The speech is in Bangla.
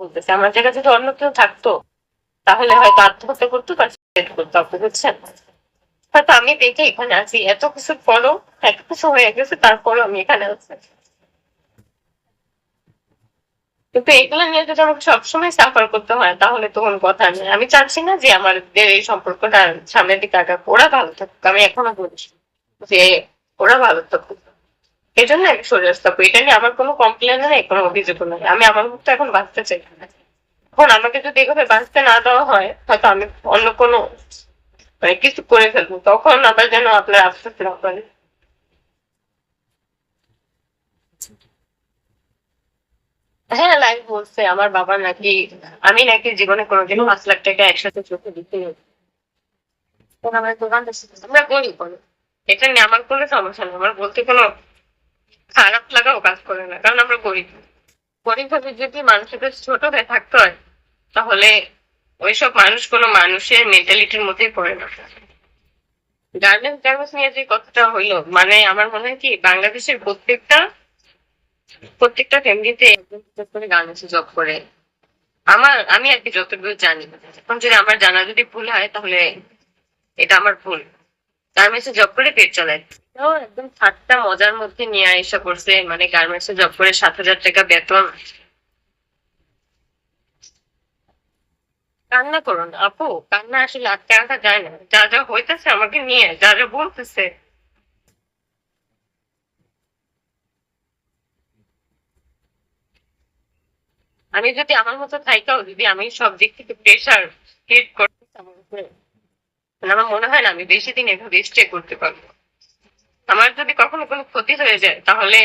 বলতেছে, আমার জায়গায় যদি অন্য কেউ থাকতো, তাহলে হয়তো আত্মহত্যা করতো বা করতো, আপনি বুঝছেন? হয়তো আমি দেখে এখানে আছি, এত কিছু পরও, এত কিছু হয়ে গেছে, তারপরও আমি এখানে আছি। কিন্তু এগুলো নিয়ে যদি আমাকে সবসময় সাফার করতে হয়, তাহলে তো কোনো কথা নেই। আমি চাচ্ছি না যে আমাদের এই সম্পর্কটা সামনের দিকে আগাক, ওরা ভালো থাকুক। আমি এখনও বলছি যে ওরা ভালো থাকুক। এই জন্য আমি আসতে হবে। এটা নিয়ে আমার কোনো কমপ্লেন নেই, কোনো অভিযোগ নেই। আমি আমার মতো এখন বাঁচতে চাই এখন আমাকে যদি এভাবে বাঁচতে না দেওয়া হয়, হয়তো আমি অন্য কোনো মানে কিছু করে ফেলব। তখন আবার যেন আপনার আফসোস না করে। হ্যাঁ লাইভ বলছে, আমার বাবা নাকি, আমি নাকি জীবনে কোনোদিন পাঁচ লাখ টাকা একসাথে চোখে দিতে আমরা গরিব এটা নিয়ে আমার কোনো সমস্যা নেই। আমার বলতে কোনো খারাপ লাগাও কাজ করে না। কারণ আমরা গরিব। গরিব ভাবে যদি মানুষের কাছে ছোট হয়ে থাকতে হয়, তাহলে ওইসব মানুষ কোনো মানুষের মেন্টালিটির মধ্যেই পড়ে না। গার্মেন্টস গার্মেন্টস নিয়ে যে কথাটা হইল মানে আমার মনে হয় কি, বাংলাদেশের প্রত্যেকটা প্রত্যেকটা ফ্যামিলিতে করে গার্মেন্টসে জব করে। আমার, আমি আর কি যতটুকু জানি। এখন যদি আমার জানা যদি ভুল হয়, তাহলে এটা আমার ভুল। গার্মেন্টসে জব করে পেট চালায়। তো একদম ঠাট্টা মজার মধ্যে নিয়ে এসে করছে মানে গার্মেন্টসে জব করে সাত হাজার টাকা বেতন। কান্না করুন আপু, কান্না আসলে আটকে রাখা যায় না। যা যা হইতেছে আমাকে নিয়ে যা যা বলতেছে। আমি যদি আমার মতো থাইকাও যদি আমি সব দিক থেকে প্রেশার ক্রিয়েট করতে আমার মনে হয় না আমি বেশি দিন এভাবে স্টে করতে পারব। আমার যদি কখনো কোনো ক্ষতি হয়ে যায়, তাহলে